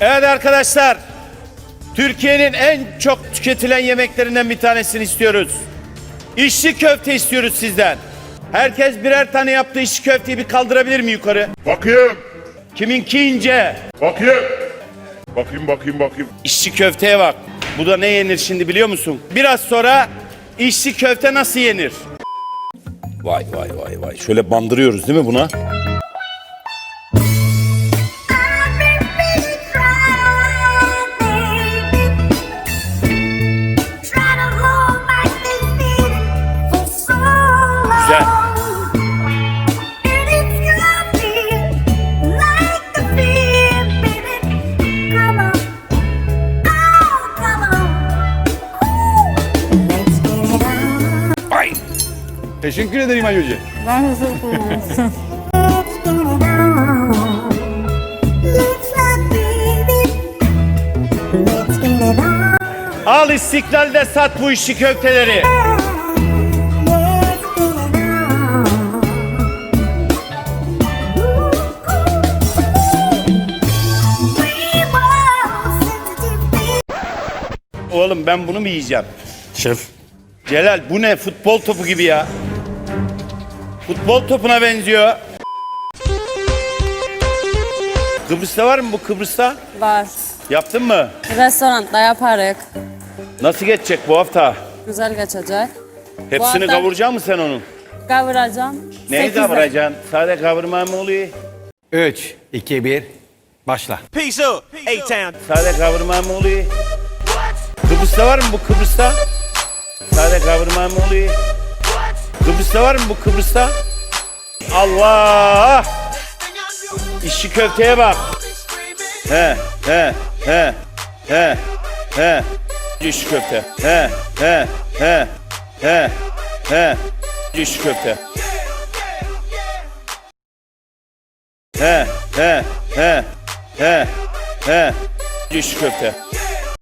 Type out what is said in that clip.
Evet arkadaşlar. Türkiye'nin en çok tüketilen yemeklerinden bir tanesini istiyoruz. İşçi köfte istiyoruz sizden. Herkes birer tane yaptığı işçi köfteyi bir kaldırabilir mi yukarı? Bakayım. Kiminki ince? Bakayım. Bakayım bakayım bakayım. İşçi köfteye bak. Bu da ne yenir şimdi biliyor musun? Biraz sonra işçi köfte nasıl yenir? Vay vay vay vay. Şöyle bandırıyoruz değil mi buna? Teşekkür ederim Ali Hoca. Al istiklalde sat bu işçi köfteleri. Oğlum ben bunu mu yiyeceğim? Şef. Celal bu ne? Futbol topu gibi ya. Futbol topuna benziyor. Kıbrıs'ta var mı bu Kıbrıs'ta? Var. Yaptın mı? Restoranda yaparız. Nasıl geçecek bu hafta? Güzel geçecek. Hepsini hafta- kavuracak mısın sen onun? Kavuracağım. Neyi Sekizde. kavuracaksın? Sade kavurma mı oluyor? 3, 2, 1. Başla. Peace up, A-Town. Sade kavurma mı oluyor? Kıbrıs'ta var mı bu Kıbrıs'ta? Sade kavurma mı oluyor? Kıbrıs'ta var mı bu Kıbrıs'ta? Allah! İşçi köfteye bak. He, he, he, he, he. İşçi köfte. He, he, he, he, he. İşçi köfte. He, he, he, he, he. İşçi köfte.